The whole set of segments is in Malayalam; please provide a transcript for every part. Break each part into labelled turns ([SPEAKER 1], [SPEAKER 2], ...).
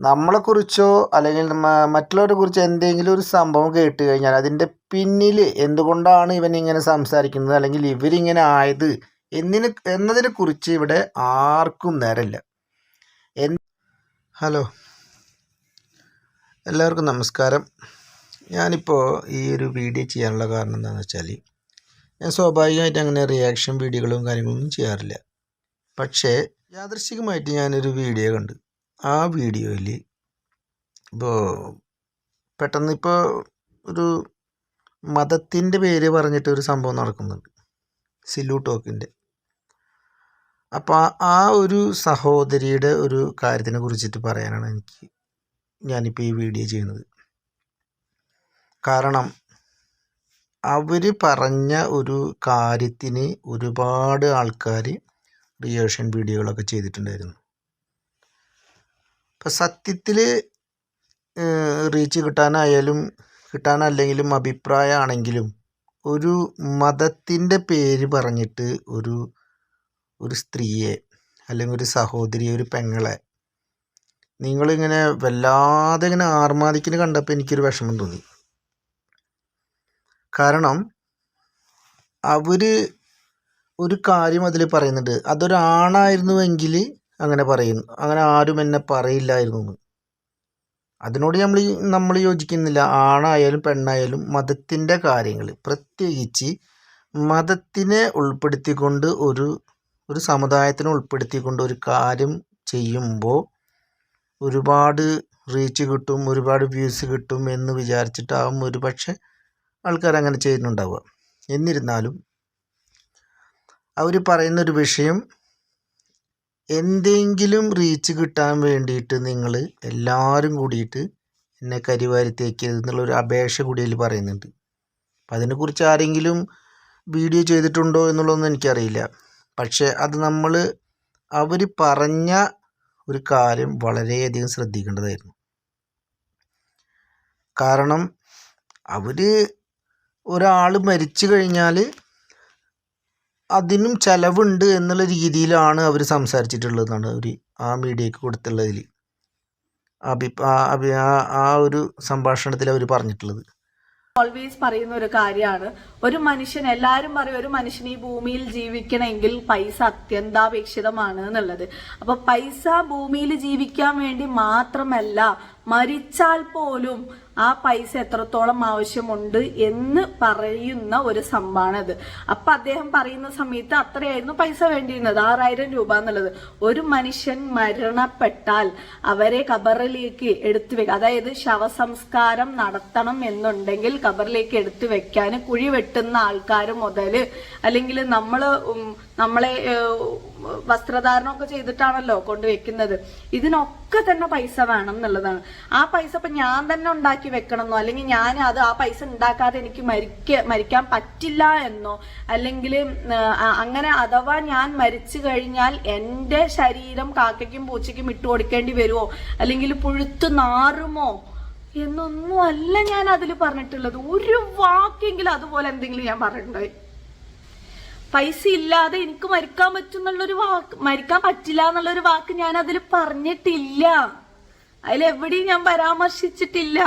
[SPEAKER 1] നമ്മളെക്കുറിച്ചോ അല്ലെങ്കിൽ മറ്റുള്ളവരെ കുറിച്ച് എന്തെങ്കിലും ഒരു സംഭവം കേട്ട് കഴിഞ്ഞാൽ അതിന്റെ പിന്നിൽ എന്തുകൊണ്ടാണ് ഇവൻ ഇങ്ങനെ സംസാരിക്കുന്നത്? അല്ലെങ്കിൽ ഇവരിങ്ങനെ ആയത്? എന്നിന് എന്നതിനെ കുറിച്ച് ഇവിടെ ആർക്കും നേരമില്ല. ഹലോ. എല്ലാവർക്കും നമസ്കാരം. ഞാനിപ്പോൾ ഈ ഒരു വീഡിയോ ചെയ്യാനുള്ള കാരണം എന്താണെന്ന് വെച്ചാൽ ഞാൻ സ്വാഭാവികമായിട്ട് അങ്ങനെ റിയാക്ഷൻ വീഡിയോകളും കാര്യങ്ങളൊന്നും ചെയ്യാറില്ല. പക്ഷേ യാദൃശ്ചികമായിട്ട് ഞാനൊരു വീഡിയോ കണ്ടു. ആ വീഡിയോയിൽ ഇപ്പോൾ പെട്ടെന്ന് ഇപ്പോൾ ഒരു മതത്തിന്റെ പേര് പറഞ്ഞിട്ട് ഒരു സംഭവം നടക്കുന്നുണ്ട്. സില്ലു ടോക്കിന്റെ അപ്പോൾ ആ ഒരു സഹോദരിയുടെ ഒരു കാര്യത്തിനെ കുറിച്ചിട്ട് പറയാനാണ് എനിക്ക് ഞാനിപ്പോൾ ഈ വീഡിയോ ചെയ്യുന്നത്. കാരണം അവർ പറഞ്ഞ ഒരു കാര്യത്തിന് ഒരുപാട് ആൾക്കാർ റിയേഷൻ വീഡിയോകളൊക്കെ ചെയ്തിട്ടുണ്ടായിരുന്നു. ഇപ്പം സത്യത്തിൽ റീച്ച് കിട്ടാനായാലും കിട്ടാനല്ലെങ്കിലും അഭിപ്രായമാണെങ്കിലും ഒരു മതത്തിന്റെ പേര് പറഞ്ഞിട്ട് ഒരു ഒരു സ്ത്രീയെ അല്ലെങ്കിൽ ഒരു സഹോദരിയെ ഒരു പെങ്ങളെ നിങ്ങളിങ്ങനെ വല്ലാതെ ഇങ്ങനെ ആർമാദിക്കിന് കണ്ടപ്പോൾ എനിക്കൊരു വിഷമം തോന്നി. കാരണം അവർ ഒരു കാര്യം അതിൽ പറയുന്നുണ്ട്. അതൊരാണായിരുന്നുവെങ്കിൽ അങ്ങനെ പറയുന്നു അങ്ങനെ ആരും എന്നെ പറയില്ലായിരുന്നു അതിനോട് നമ്മൾ നമ്മൾ യോജിക്കുന്നില്ല. ആണായാലും പെണ്ണായാലും മതത്തിന്റെ കാര്യങ്ങൾ പ്രത്യേകിച്ച് മതത്തിനെ ഉൾപ്പെടുത്തിക്കൊണ്ട് ഒരു ഒരു സമുദായത്തിനെ ഉൾപ്പെടുത്തിക്കൊണ്ട് ഒരു കാര്യം ചെയ്യുമ്പോൾ ഒരുപാട് റീച്ച് കിട്ടും ഒരുപാട് വ്യൂസ് കിട്ടും എന്ന് വിചാരിച്ചിട്ടാവും ഒരു പക്ഷേ ആൾക്കാർ അങ്ങനെ ചെയ്യുന്നുണ്ടാവുക. എന്നിരുന്നാലും അവർ പറയുന്നൊരു വിഷയം എന്തെങ്കിലും റീച്ച് കിട്ടാൻ വേണ്ടിയിട്ട് നിങ്ങൾ എല്ലാവരും കൂടിയിട്ട് എന്നെ കരിവാരി തേക്കരുത് എന്നുള്ളൊരു അപേക്ഷ കൂടി അതിൽ പറയുന്നുണ്ട്. അപ്പം അതിനെക്കുറിച്ച് ആരെങ്കിലും വീഡിയോ ചെയ്തിട്ടുണ്ടോ എന്നുള്ളതൊന്നും എനിക്കറിയില്ല. പക്ഷേ അത് നമ്മൾ അവർ പറഞ്ഞ ഒരു കാര്യം വളരെയധികം ശ്രദ്ധിക്കേണ്ടതായിരുന്നു. കാരണം അവർ ഒരാൾ മരിച്ചു കഴിഞ്ഞാൽ അതിനും ചിലവുണ്ട് എന്നുള്ള രീതിയിലാണ് അവർ സംസാരിച്ചിട്ടുള്ളതെന്നാണ് അവർ ആ മീഡിയക്ക് കൊടുത്തുള്ളതിൽ അഭി ആ ഒരു സംഭാഷണത്തിൽ അവർ പറഞ്ഞിട്ടുള്ളത്.
[SPEAKER 2] ഓൾവേസ് പറയുന്ന ഒരു കാര്യമാണ്. ഒരു മനുഷ്യൻ എല്ലാവരും പറയും ഒരു മനുഷ്യൻ ഈ ഭൂമിയിൽ ജീവിക്കണമെങ്കിൽ പൈസ അത്യന്താപേക്ഷിതമാണ് എന്നുള്ളത്. അപ്പൊ പൈസ ഭൂമിയിൽ ജീവിക്കാൻ വേണ്ടി മാത്രമല്ല മരിച്ചാൽ പോലും ആ പൈസ എത്രത്തോളം ആവശ്യമുണ്ട് എന്ന് പറയുന്ന ഒരു സംഭവമാണത്. അപ്പൊ അദ്ദേഹം പറയുന്ന സമയത്ത് അത്രയായിരുന്നു പൈസ വേണ്ടിയിരുന്നത് ആറായിരം രൂപ എന്നുള്ളത്. ഒരു മനുഷ്യൻ മരണപ്പെട്ടാൽ അവരെ കബറിലേക്ക് എടുത്തു വെക്കുക അതായത് ശവസംസ്കാരം നടത്തണം എന്നുണ്ടെങ്കിൽ കബറിലേക്ക് എടുത്തു വെക്കാൻ കുഴി വെട്ടുന്ന ആൾക്കാർ മുതൽ അല്ലെങ്കിൽ നമ്മൾ നമ്മളെ വസ്ത്രധാരണമൊക്കെ ചെയ്തിട്ടാണല്ലോ കൊണ്ടുവെക്കുന്നത് ഇതിനൊക്കെ തന്നെ പൈസ വേണം എന്നുള്ളതാണ്. ആ പൈസ ഇപ്പൊ ഞാൻ തന്നെ ഉണ്ടാക്കി വെക്കണമെന്നോ അല്ലെങ്കിൽ ഞാൻ അത് ആ പൈസ ഉണ്ടാക്കാതെ എനിക്ക് മരിക്ക മരിക്കാൻ പറ്റില്ല എന്നോ അല്ലെങ്കിൽ അങ്ങനെ അഥവാ ഞാൻ മരിച്ചു കഴിഞ്ഞാൽ എന്റെ ശരീരം കാക്കയ്ക്കും പൂച്ചയ്ക്കും ഇട്ടു കൊടുക്കേണ്ടി വരുമോ അല്ലെങ്കിൽ പുഴുത്തു നാറുമോ എന്നൊന്നും അല്ല ഞാൻ അതിൽ പറഞ്ഞിട്ടുള്ളത്. ഒരു വാക്കെങ്കിലും അതുപോലെ എന്തെങ്കിലും ഞാൻ പറഞ്ഞിട്ടുണ്ടായി പൈസ ഇല്ലാതെ എനിക്ക് മരിക്കാൻ പറ്റും എന്നുള്ളൊരു വാക്ക് മരിക്കാൻ പറ്റില്ല എന്നുള്ളൊരു വാക്ക് ഞാൻ അതിൽ പറഞ്ഞിട്ടില്ല. അതിലെവിടെയും ഞാൻ പരാമർശിച്ചിട്ടില്ല.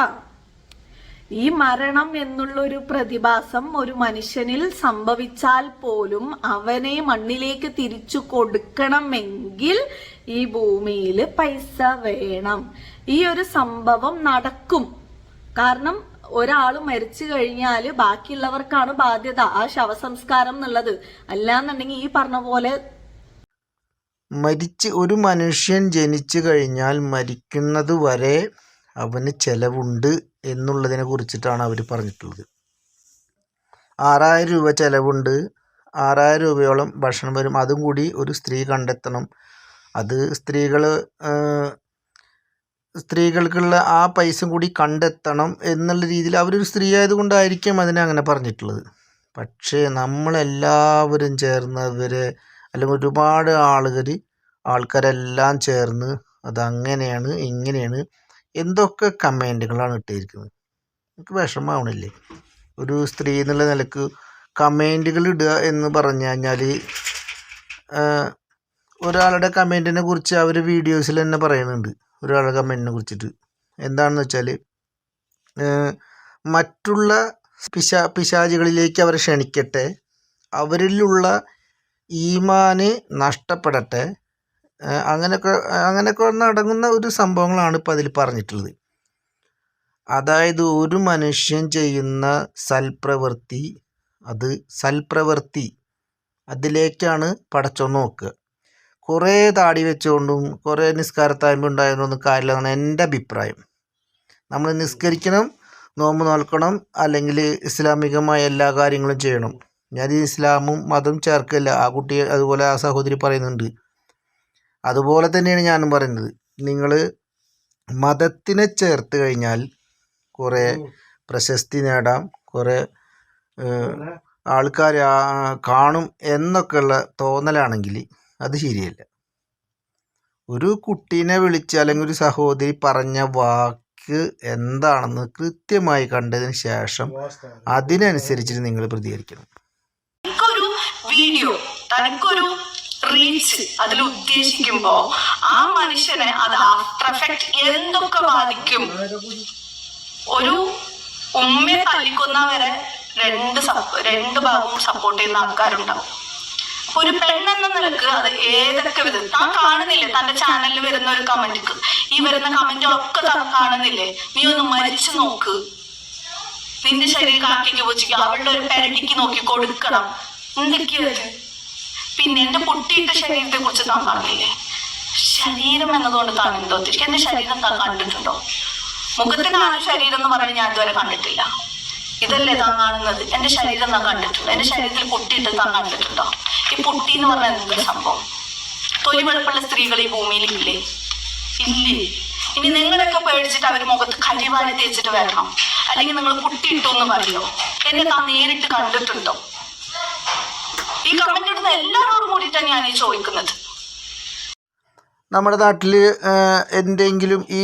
[SPEAKER 2] ഈ മരണം എന്നുള്ള ഒരു പ്രതിഭാസം ഒരു മനുഷ്യനിൽ സംഭവിച്ചാൽ പോലും അവനെ മണ്ണിലേക്ക് തിരിച്ചു കൊടുക്കണമെങ്കിൽ ഈ ഭൂമിയിൽ പൈസ വേണം. ഈ ഒരു സംഭവം നടക്കും. കാരണം ഒരാൾ മരിച്ചു കഴിഞ്ഞാൽ ബാക്കിയുള്ളവർക്കാണ് ബാധ്യത ആ ശവസംസ്കാരം എന്നുള്ളത്. അല്ലാന്നുണ്ടെങ്കിൽ ഈ പറഞ്ഞ പോലെ
[SPEAKER 1] മരിച്ച് ഒരു മനുഷ്യൻ ജനിച്ചു കഴിഞ്ഞാൽ മരിക്കുന്നത് വരെ അവന് ചെലവുണ്ട് എന്നുള്ളതിനെ കുറിച്ചിട്ടാണ് അവർ പറഞ്ഞിട്ടുള്ളത്. ആറായിരം രൂപ ചിലവുണ്ട് ആറായിരം രൂപയോളം ഭക്ഷണം വരും. അതും കൂടി ഒരു സ്ത്രീ കണ്ടെത്തണം. അത് സ്ത്രീകൾ സ്ത്രീകൾക്കുള്ള ആ പൈസ കൂടി കണ്ടെത്തണം എന്നുള്ള രീതിയിൽ അവരൊരു സ്ത്രീ ആയതുകൊണ്ടായിരിക്കും അതിനെ അങ്ങനെ പറഞ്ഞിട്ടുള്ളത്. പക്ഷേ നമ്മളെല്ലാവരും ചേർന്നവർ അല്ലെങ്കിൽ ഒരുപാട് ആളുകൾ ആൾക്കാരെല്ലാം ചേർന്ന് അതങ്ങനെയാണ് ഇങ്ങനെയാണ് എന്തൊക്കെ കമന്റുകളാണ് ഇട്ടിരിക്കുന്നത്. എനിക്ക് വിഷമാവണില്ലേ ഒരു സ്ത്രീ എന്നുള്ള നിലയ്ക്ക് കമന്റുകൾ ഇടുക എന്ന് പറഞ്ഞു കഴിഞ്ഞാൽ ഒരാളുടെ കമന്റിനെ കുറിച്ച് അവർ വീഡിയോസിൽ തന്നെ പറയുന്നുണ്ട്. ഒരാളുടെ കമന്റിനെ കുറിച്ചിട്ട്. എന്താണെന്ന് വെച്ചാൽ മറ്റുള്ള പിശാ പിശാചുകളിലേക്ക് അവരെ ക്ഷണിക്കട്ടെ. അവരിലുള്ള ഈമാന് നഷ്ടപ്പെടട്ടെ. അങ്ങനെയൊക്കെ അങ്ങനെയൊക്കെ നടങ്ങുന്ന ഒരു സംഭവങ്ങളാണ് ഇപ്പോൾ അതിൽ പറഞ്ഞിട്ടുള്ളത്. അതായത് ഒരു മനുഷ്യൻ ചെയ്യുന്ന സൽപ്രവൃത്തി അത് സൽപ്രവൃത്തി അതിലേക്കാണ് പടച്ചോ നോക്കുക. കുറേ താടി വെച്ചുകൊണ്ടും കുറേ നിസ്കാരത്തായ്മ ഉണ്ടായതൊന്നും കാര്യമില്ലെന്നാണ് എന്റെ അഭിപ്രായം. നമ്മൾ നിസ്കരിക്കണം നോമ്പ് നോൽക്കണം അല്ലെങ്കിൽ ഇസ്ലാമികമായ എല്ലാ കാര്യങ്ങളും ചെയ്യണം. ഞാൻ ഇസ്ലാമും മതം ചേർക്കില്ല. ആ കുട്ടി അതുപോലെ ആ സഹോദരി പറയുന്നുണ്ട്. അതുപോലെ തന്നെയാണ് ഞാനും പറയുന്നത്. നിങ്ങൾ മതത്തിനെ ചേർത്ത് കഴിഞ്ഞാൽ കുറേ പ്രശസ്തി നേടാം കുറേ ആൾക്കാർ കാണും എന്നൊക്കെയുള്ള തോന്നലാണെങ്കിൽ അത് ശരിയല്ല. ഒരു കുട്ടീനെ വിളിച്ച് അല്ലെങ്കിൽ ഒരു സഹോദരി പറഞ്ഞ വാക്ക് എന്താണെന്ന് കൃത്യമായി കണ്ടതിന് ശേഷം അതിനനുസരിച്ച് നിങ്ങൾ പ്രതികരിക്കണം.
[SPEAKER 2] തനിക്കൊരു വീഡിയോ തനിക്കൊരു റീച്ച് അതിൽ ഉദ്ദേശിക്കുമ്പോ ആ മനുഷ്യനെ അത് ആഫ്റ്റർ എഫക്ട് എന്തൊക്കെ ബാധിക്കും? ഒരു ഉമ്മയെ തല്ലിക്കുന്നവരെ രണ്ട് രണ്ട് ഭാഗവും സപ്പോർട്ട് ചെയ്യുന്ന ആൾക്കാരുണ്ടാവും. ഒരു പെണ്ണെന്ന നിലയ്ക്ക് അത് ഏതൊക്കെ വിധം താൻ കാണുന്നില്ലേ? തന്റെ ചാനലിൽ വരുന്ന ഒരു കമന്റ് ഈ വരുന്ന കമന്റുകളൊക്കെ താൻ കാണുന്നില്ലേ? നീ ഒന്ന് മരിച്ചു നോക്ക്. നിന്റെ ശരീരം കാക്കിക്ക് വെച്ചിക്ക് അവളുടെ ഒരു പെരട്ടിക്ക് നോക്കി കൊടുക്കണം. എന്തൊക്കെയത് പിന്നെ എന്റെ പൊട്ടിയിട്ട ശരീരത്തെ കുറിച്ച് താൻ കാണുന്നില്ലേ ശരീരം എന്നതുകൊണ്ട് താൻ എന്തോ തിരിക്കും എന്റെ ശരീരം താൻ കണ്ടിട്ടുണ്ടോ? മുഖത്തിനാണ് ശരീരം എന്ന് പറഞ്ഞ് ഞാൻ ഇതുവരെ കണ്ടിട്ടില്ല. ഇതല്ലേ താൻ കാണുന്നത്? എന്റെ ശരീരം താൻ കണ്ടിട്ടുണ്ടോ? എന്റെ ശരീരത്തിൽ പൊട്ടിയിട്ട് താൻ കണ്ടിട്ടുണ്ടോ? ഈ പൊട്ടി എന്ന് പറഞ്ഞാൽ എന്തൊരു സംഭവം? തൊലി വെളുപ്പുള്ള സ്ത്രീകൾ ഈ ഭൂമിയിൽ ഇല്ലേ? ഇല്ലേ ഇനി നിങ്ങളൊക്കെ പേടിച്ചിട്ട് അവർ മുഖത്ത് കരിവാരി തേച്ചിട്ട് വരണം. അല്ലെങ്കിൽ നിങ്ങൾ പൊട്ടിയിട്ടു എന്ന് പറയോ? എന്നെ താൻ നേരിട്ട് കണ്ടിട്ടുണ്ടോ? ഈ കമന്റ് ഇടുന്ന എല്ലാവരോടും കൂടിയിട്ടാണ് ഞാൻ ഈ ചോദിക്കുന്നത്.
[SPEAKER 1] നമ്മുടെ നാട്ടിൽ എന്തെങ്കിലും ഈ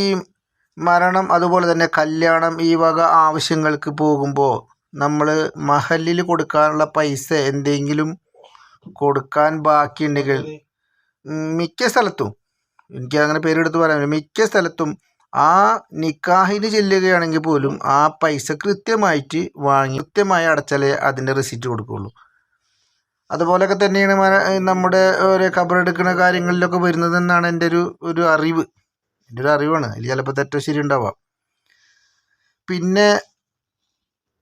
[SPEAKER 1] മരണം അതുപോലെ തന്നെ കല്യാണം ഈ വക ആവശ്യങ്ങൾക്ക് പോകുമ്പോൾ നമ്മൾ മഹലിൽ കൊടുക്കാനുള്ള പൈസ എന്തെങ്കിലും കൊടുക്കാൻ ബാക്കിയുണ്ടെങ്കിൽ മിക്ക സ്ഥലത്തും എനിക്ക് അങ്ങനെ പേരെടുത്ത് പറയാൻ. മിക്ക സ്ഥലത്തും ആ നിക്കാഹിന് ചെല്ലുകയാണെങ്കിൽ പോലും ആ പൈസ കൃത്യമായിട്ട് വാങ്ങി കൃത്യമായി അടച്ചാലേ അതിന്റെ റിസിറ്റ് കൊടുക്കുകയുള്ളൂ അതുപോലൊക്കെ തന്നെയാണ് നമ്മുടെ ഓരോ ഖബറെടുക്കുന്ന കാര്യങ്ങളിലൊക്കെ വരുന്നതെന്നാണ് എന്റെ ഒരു ഒരു അറിവ്. എന്റെ ഒരു അറിവാണ്. അതിൽ ചിലപ്പോൾ തെറ്റോ ശരി ഉണ്ടാവാം പിന്നെ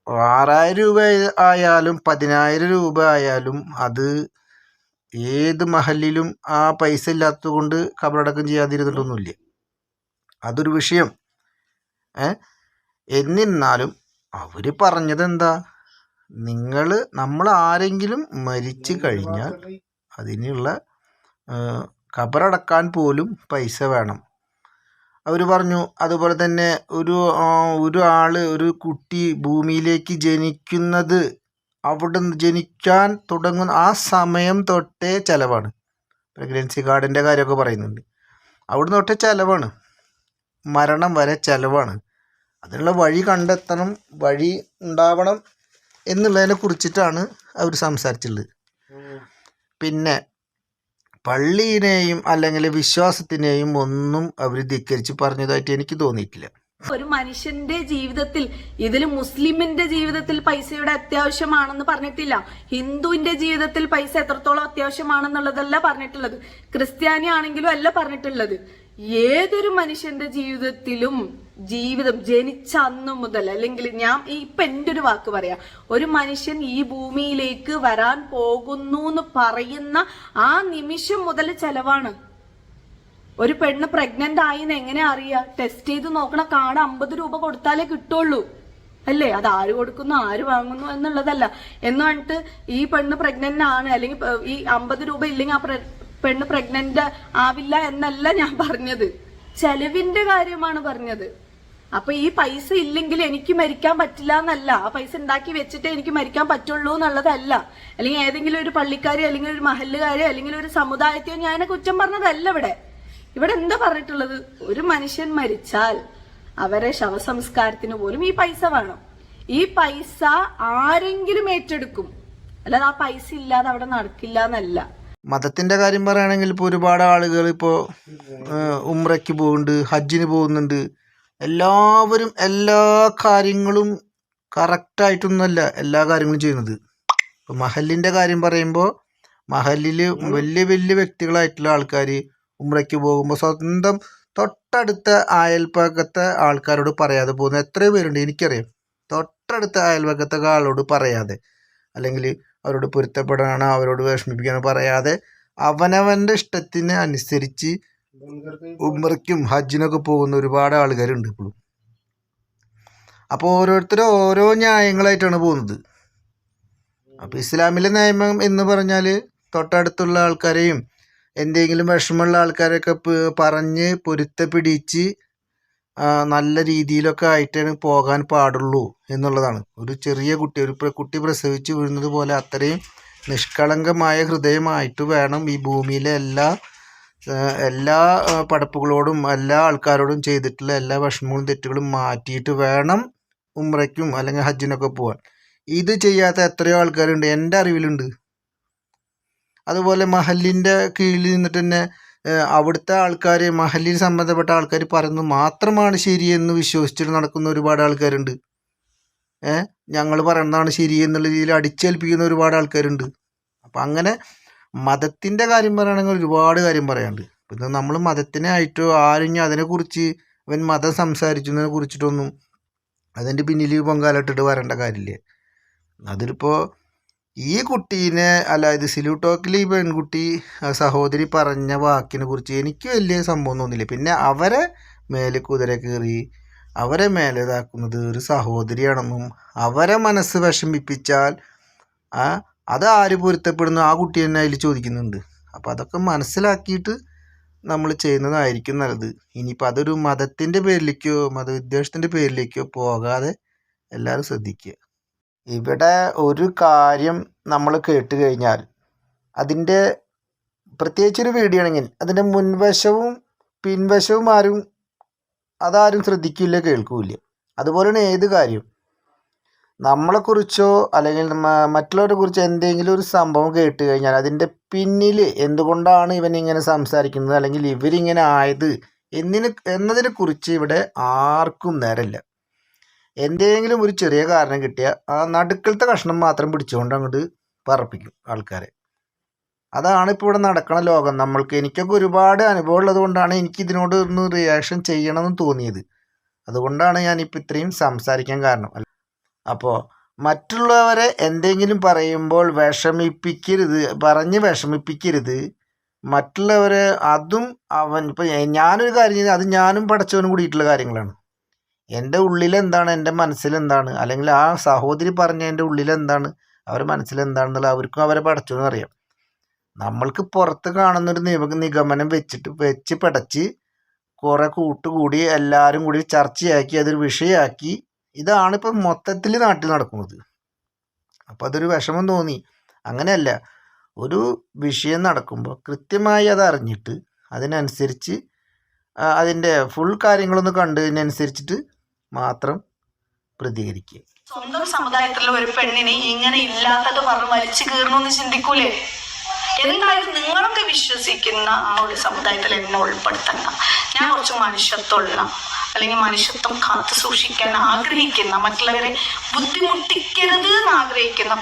[SPEAKER 1] ആറായിരം രൂപ ആയാലും പതിനായിരം രൂപ ആയാലും അത് ഏത് മഹലിലും ആ പൈസ ഇല്ലാത്തത് കൊണ്ട് ഖബറടക്കം ചെയ്യാതിരുന്നിട്ടൊന്നുമില്ല. അതൊരു വിഷയം. എന്നിരുന്നാലും അവർ പറഞ്ഞത് എന്താ നിങ്ങൾ നമ്മൾ ആരെങ്കിലും മരിച്ചു കഴിഞ്ഞാൽ അതിനുള്ള കബറടക്കാൻ പോലും പൈസ വേണം. അവർ പറഞ്ഞു അതുപോലെ തന്നെ ഒരു ഒരു ആൾ ഒരു കുട്ടി ഭൂമിയിലേക്ക് ജനിക്കുന്നത് അവിടെ ജനിക്കാൻ തുടങ്ങുന്ന ആ സമയം തൊട്ടേ ചിലവാണ്. പ്രഗ്നൻസി കാർഡിന്റെ കാര്യമൊക്കെ പറയുന്നുണ്ട്. അവിടുന്ന് തൊട്ടേ ചിലവാണ്. മരണം വരെ ചിലവാണ്. അതിനുള്ള വഴി കണ്ടെത്തണം വഴി ഉണ്ടാവണം എന്നുള്ളതിനെ കുറിച്ചിട്ടാണ് അവർ സംസാരിച്ചിട്ടുള്ളത്. പിന്നെ പള്ളീനെയും അല്ലെങ്കിൽ വിശ്വാസത്തിനെയും ഒന്നും അവർ ധിക്കരിച്ച് പറഞ്ഞതായിട്ട് എനിക്ക് തോന്നിയിട്ടില്ല.
[SPEAKER 2] ഒരു മനുഷ്യന്റെ ജീവിതത്തിൽ ഇതിൽ മുസ്ലിമിന്റെ ജീവിതത്തിൽ പൈസയുടെ അത്യാവശ്യമാണെന്ന് പറഞ്ഞിട്ടില്ല. ഹിന്ദുവിന്റെ ജീവിതത്തിൽ പൈസ എത്രത്തോളം അത്യാവശ്യമാണെന്നുള്ളതല്ല പറഞ്ഞിട്ടുള്ളത്. ക്രിസ്ത്യാനി ആണെങ്കിലും അല്ല പറഞ്ഞിട്ടുള്ളത്. ഏതൊരു മനുഷ്യന്റെ ജീവിതത്തിലും ജീവിതം ജനിച്ച അന്നു മുതൽ അല്ലെങ്കിൽ ഞാൻ ഇപ്പൊ എന്റെ ഒരു വാക്ക് പറയാം. ഒരു മനുഷ്യൻ ഈ ഭൂമിയിലേക്ക് വരാൻ പോകുന്നു എന്ന് പറയുന്ന ആ നിമിഷം മുതൽ ചെലവാണ്. ഒരു പെണ്ണ് പ്രഗ്നന്റ് ആയിന്ന് എങ്ങനെ അറിയാ? ടെസ്റ്റ് ചെയ്ത് നോക്കണ കാർഡ് അമ്പത് രൂപ കൊടുത്താലേ കിട്ടുള്ളൂ. അല്ലേ? അത് ആര് കൊടുക്കുന്നു ആര് വാങ്ങുന്നു എന്നുള്ളതല്ല. എന്ന് പറഞ്ഞിട്ട് ഈ പെണ്ണ് പ്രഗ്നന്റ് ആണ് അല്ലെങ്കിൽ ഈ അമ്പത് രൂപ ഇല്ലെങ്കിൽ ആ പെണ്ണ് പ്രഗ്നന്റ് ആവില്ല എന്നല്ല ഞാൻ പറഞ്ഞത്. ചെലവിന്റെ കാര്യമാണ് പറഞ്ഞത്. അപ്പൊ ഈ പൈസ ഇല്ലെങ്കിൽ എനിക്ക് മരിക്കാൻ പറ്റില്ല എന്നല്ല ആ പൈസ ഉണ്ടാക്കി വെച്ചിട്ടേ എനിക്ക് മരിക്കാൻ പറ്റുള്ളൂ എന്നുള്ളതല്ല. അല്ലെങ്കിൽ ഏതെങ്കിലും ഒരു പള്ളിക്കാരി അല്ലെങ്കിൽ ഒരു മഹല്ലുകാരി അല്ലെങ്കിൽ ഒരു സമുദായത്തെയോ ഞാൻ കുറ്റം പറഞ്ഞതല്ല ഇവിടെ. ഇവിടെ എന്താ പറഞ്ഞിട്ടുള്ളത്? ഒരു മനുഷ്യൻ മരിച്ചാൽ അവരെ ശവസംസ്കാരത്തിന് പോലും ഈ പൈസ വേണം. ഈ പൈസ ആരെങ്കിലും ഏറ്റെടുക്കും. അല്ലാതെ ആ പൈസ ഇല്ലാതെ അവിടെ നടക്കില്ല എന്നല്ല
[SPEAKER 1] മതത്തിന്റെ കാര്യം പറയുകയാണെങ്കിൽ ഇപ്പോൾ ഒരുപാട് ആളുകൾ ഇപ്പോൾ ഉമ്രയ്ക്ക് പോകുന്നുണ്ട് ഹജ്ജിന് പോകുന്നുണ്ട്. എല്ലാവരും എല്ലാ കാര്യങ്ങളും കറക്റ്റായിട്ടൊന്നുമല്ല എല്ലാ കാര്യങ്ങളും ചെയ്യുന്നത്. ഇപ്പോൾ മഹലിന്റെ കാര്യം പറയുമ്പോൾ മഹലിൽ വലിയ വലിയ വ്യക്തികളായിട്ടുള്ള ആൾക്കാർ ഉമ്രയ്ക്ക് പോകുമ്പോൾ സ്വന്തം തൊട്ടടുത്ത അയൽപ്പക്കത്തെ ആൾക്കാരോട് പറയാതെ പോകുന്ന എത്രയോ പേരുണ്ട് എനിക്കറിയാം. തൊട്ടടുത്ത അയൽപക്കത്തെ ആളോട് പറയാതെ അല്ലെങ്കിൽ അവരോട് പൊരുത്തപ്പെടാനോ അവരോട് വിഷമിപ്പിക്കാനോ പറയാതെ അവനവന്റെ ഇഷ്ടത്തിന് അനുസരിച്ച് ഉമ്രയ്ക്കും ഹജ്ജിനൊക്കെ പോകുന്ന ഒരുപാട് ആൾക്കാരുണ്ട് ഇപ്പോഴും. അപ്പോൾ ഓരോരുത്തരും ഓരോ ന്യായങ്ങളായിട്ടാണ് പോകുന്നത്. അപ്പോൾ ഇസ്ലാമിലെ നിയമം എന്ന് പറഞ്ഞാൽ തൊട്ടടുത്തുള്ള ആൾക്കാരെയും എന്തെങ്കിലും വിഷമമുള്ള ആൾക്കാരെയൊക്കെ പ്- പറഞ്ഞ് പൊരുത്തപ്പിടിച്ച് പിടിച്ച് നല്ല രീതിയിലൊക്കെ ആയിട്ടാണ് പോകാൻ പാടുള്ളൂ എന്നുള്ളതാണ്. ഒരു ചെറിയ കുട്ടി ഒരു കുട്ടി പ്രസവിച്ച് വീഴുന്നത് പോലെ അത്രയും നിഷ്കളങ്കമായ ഹൃദയമായിട്ട് വേണം ഈ ഭൂമിയിലെ എല്ലാ എല്ലാ പടപ്പുകളോടും എല്ലാ ആൾക്കാരോടും ചെയ്തിട്ടുള്ള എല്ലാ വിഷമങ്ങളും തെറ്റുകളും മാറ്റിയിട്ട് വേണം ഉമ്രയ്ക്കും അല്ലെങ്കിൽ ഹജ്ജിനൊക്കെ പോകാൻ ഇത് ചെയ്യാത്ത എത്രയോ ആൾക്കാരുണ്ട്. എന്റെ അറിവിലുണ്ട്. അതുപോലെ മഹലിന്റെ കീഴിൽ നിന്നിട്ട് തന്നെ അവിടുത്തെ ആൾക്കാർ മഹലിൽ സംബന്ധപ്പെട്ട ആൾക്കാർ പറയുന്നത് മാത്രമാണ് ശരിയെന്ന് വിശ്വസിച്ചിട്ട് നടക്കുന്ന ഒരുപാട് ആൾക്കാരുണ്ട്. ഏഹ് ഞങ്ങൾ പറയുന്നതാണ് ശരി എന്നുള്ള രീതിയിൽ അടിച്ചേൽപ്പിക്കുന്ന ഒരുപാട് ആൾക്കാരുണ്ട്. അപ്പം അങ്ങനെ മതത്തിന്റെ കാര്യം പറയുകയാണെങ്കിൽ ഒരുപാട് കാര്യം പറയാനുണ്ട്. പിന്നെ നമ്മൾ മതത്തിനെ ആയിട്ടോ ആരും അതിനെക്കുറിച്ച് ഇവൻ മതം സംസാരിച്ചതിനെ കുറിച്ചിട്ടൊന്നും അതിന്റെ പിന്നിൽ പൊങ്കാലിട്ടിട്ട് വരേണ്ട കാര്യമില്ല. അതിലിപ്പോൾ ഈ കുട്ടീനെ അല്ല ഇത് സിലു ടോക്കിൽ ഈ പെൺകുട്ടി സഹോദരി പറഞ്ഞ വാക്കിനെ കുറിച്ച് എനിക്ക് വലിയ സംഭവം തോന്നില്ല പിന്നെ അവരെ മേലെ കുതിര കയറി അവരെ മേലെ ഇതാക്കുന്നത് ഒരു സഹോദരിയാണെന്നും അവരെ മനസ്സ് വിഷമിപ്പിച്ചാൽ ആ അത് ആര് പൊരുത്തപ്പെടുന്നു? ആ കുട്ടി തന്നെ അതിൽ ചോദിക്കുന്നുണ്ട്. അപ്പോൾ അതൊക്കെ മനസ്സിലാക്കിയിട്ട് നമ്മൾ ചെയ്യുന്നതായിരിക്കും നല്ലത്. ഇനിയിപ്പോൾ അതൊരു മതത്തിന്റെ പേരിലേക്കോ മതവിദ്വേഷത്തിന്റെ പേരിലേക്കോ പോകാതെ എല്ലാവരും ശ്രദ്ധിക്കുക. ഇവിടെ ഒരു കാര്യം നമ്മൾ കേട്ട് കഴിഞ്ഞാൽ അതിന്റെ പ്രത്യേകിച്ചൊരു വീഡിയോ അതിന്റെ മുൻവശവും പിൻവശവും ആരും അതാരും ശ്രദ്ധിക്കില്ല കേൾക്കില്ല. അതുപോലെയാണ് ഏത് കാര്യം നമ്മളെക്കുറിച്ചോ അല്ലെങ്കിൽ മറ്റുള്ളവരെ കുറിച്ച് എന്തെങ്കിലും ഒരു സംഭവം കേട്ട് കഴിഞ്ഞാൽ അതിന്റെ പിന്നിൽ എന്തുകൊണ്ടാണ് ഇവനിങ്ങനെ സംസാരിക്കുന്നത്? അല്ലെങ്കിൽ ഇവരിങ്ങനെ ആയത്? എന്നിനെ കുറിച്ച് ഇവിടെ ആർക്കും നേരമില്ല. എന്തെങ്കിലും ഒരു ചെറിയ കാരണം കിട്ടിയാൽ ആ നടുക്കലത്തെ കഷ്ണം മാത്രം പിടിച്ചുകൊണ്ട് അങ്ങോട്ട് പറപ്പിക്കും ആൾക്കാരെ. അതാണ് ഇപ്പോൾ ഇവിടെ നടക്കണ ലോകം. നമ്മൾക്ക് എനിക്കൊക്കെ ഒരുപാട് അനുഭവം ഉള്ളത് കൊണ്ടാണ് എനിക്ക് ഇതിനോട് ഒന്ന് റിയാക്ഷൻ ചെയ്യണമെന്ന് തോന്നിയത്. അതുകൊണ്ടാണ് ഞാനിപ്പോൾ ഇത്രയും സംസാരിക്കാൻ കാരണം. അപ്പോൾ മറ്റുള്ളവരെ എന്തെങ്കിലും പറയുമ്പോൾ വിഷമിപ്പിക്കരുത് പറഞ്ഞ് വിഷമിപ്പിക്കരുത്. മറ്റുള്ളവരെ അതും അവൻ ഇപ്പം ഞാനൊരു കാര്യം ചെയ്ത് അത് ഞാനും പഠിച്ചവനും കൂടിയിട്ടുള്ള കാര്യങ്ങളാണ്. എന്റെ ഉള്ളിലെന്താണ് എന്റെ മനസ്സിലെന്താണ്? അല്ലെങ്കിൽ ആ സഹോദരി പറഞ്ഞ എന്റെ ഉള്ളിലെന്താണ് അവരുടെ മനസ്സിലെന്താണെന്നുള്ള അവർക്കും അവരെ പഠിച്ചോന്ന് അറിയാം. നമ്മൾക്ക് പുറത്ത് കാണുന്നൊരു നിയമ നിഗമനം വെച്ചിട്ട് വെച്ച് പടച്ച് കുറേ കൂട്ടുകൂടി എല്ലാവരും കൂടി ചർച്ചയാക്കി അതൊരു വിഷയമാക്കി ഇതാണ് ഇപ്പം മൊത്തത്തിൽ നാട്ടിൽ നടക്കുന്നത്. അപ്പോൾ അതൊരു വിഷമം തോന്നി. അങ്ങനെയല്ല. ഒരു വിഷയം നടക്കുമ്പോൾ കൃത്യമായി അത് അറിഞ്ഞിട്ട് അതിനനുസരിച്ച് അതിന്റെ ഫുൾ കാര്യങ്ങളൊന്ന് കണ്ടതിനനുസരിച്ചിട്ട് മാത്രം പ്രതികരിക്കുക.
[SPEAKER 2] സ്വന്തം സമുദായത്തിലുള്ള ഒരു പെണ്ണിനെ ഇങ്ങനെ ഇല്ലാത്തത് പറഞ്ഞു വലിച്ചു കീറണമെന്ന് ചിന്തിക്കൂലേ? എന്തായാലും നിങ്ങളൊക്കെ വിശ്വസിക്കുന്ന ആ ഒരു സമുദായത്തിൽ എന്നെ ഉൾപ്പെടുത്തണ്ട. ഞാൻ കുറച്ച് മനുഷ്യത്വമുള്ള അല്ലെങ്കിൽ മനുഷ്യത്വം കാത്തു സൂക്ഷിക്കാൻ ആഗ്രഹിക്കുന്ന മറ്റുള്ളവരെ ബുദ്ധിമുട്ടിക്കരുത് എന്ന് ആഗ്രഹിക്കുന്ന